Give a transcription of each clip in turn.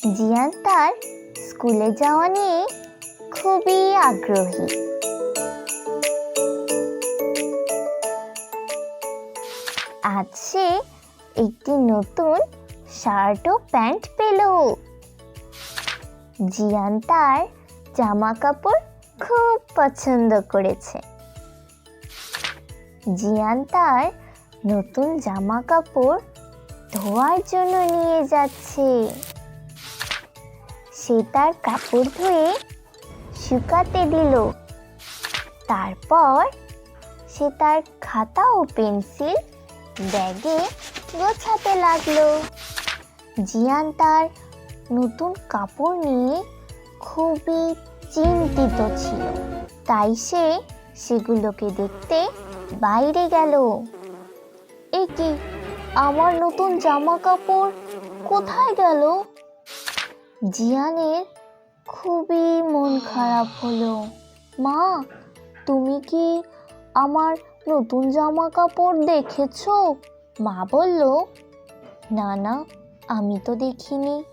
জিয়ান তার স্কুলে যাওয়া নিয়ে খুবই আগ্রহী। আজ সে একটি নতুন শার্ট ও প্যান্ট পেল। জিয়ান তার জামা কাপড় খুব পছন্দ করেছে। জিয়ান তার নতুন জামা কাপড় ধোয়ার জন্য নিয়ে যাচ্ছে। সে তার কাপড় ধুয়ে শুকাতে দিল। তারপর সে তার খাতা ও পেন্সিল ব্যাগে গোছাতে লাগল। জিয়ান তার নতুন কাপড় নিয়ে খুবই চিন্তিত ছিল। তাই সে সেগুলোকে দেখতে বাইরে গেল। এ কি আমার নতুন জামা কাপড় কোথায় গেল? জিয়ানের খুবই মন খারাপ হলো। মা, তুমি কি আমার নতুন জামা কাপড় দেখেছ? মা বলল, না না, আমি তো দেখিনি।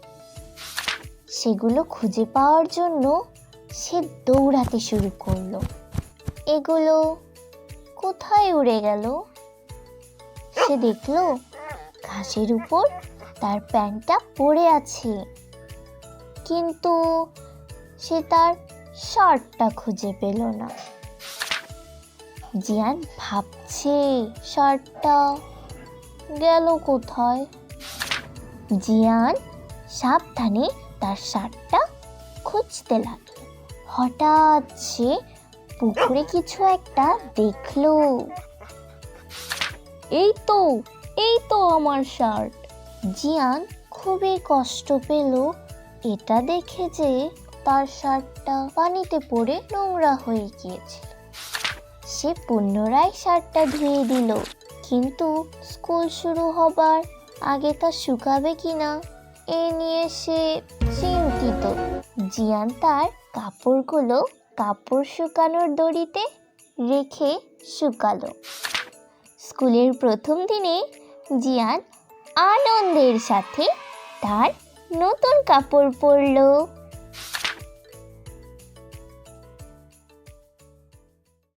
সেগুলো খুঁজে পাওয়ার জন্য সে দৌড়াতে শুরু করল। এগুলো কোথায় উড়ে গেল? সে দেখল, ঘাসের উপর তার প্যান্টটা পড়ে আছে। কিন্তু সে তার শার্টটা খুঁজে পেল না। জিয়ান ভাবছে, শার্টটা গেল কোথায়? জিয়ান সাবধানে তার শার্টটা খুঁজতে লাগল। হঠাৎ সে পুকুরে কিছু একটা দেখল। এই তো এই তো আমার শার্ট। জিয়ান খুবই কষ্ট পেল এটা দেখে যে তার শার্টটা পানিতে পড়ে নোংরা হয়ে গিয়েছিল সে পুনরায় শার্টটা ধুয়ে দিল, কিন্তু স্কুল শুরু হবার আগে তা শুকাবে কিনা এ নিয়ে সে চিন্তিত। জিয়ান তার কাপড়গুলো কাপড় শুকানোর দড়িতে রেখে শুকালো। স্কুলের প্রথম দিনে জিয়ান আনন্দের সাথে তার নতুন কাপড় পরলো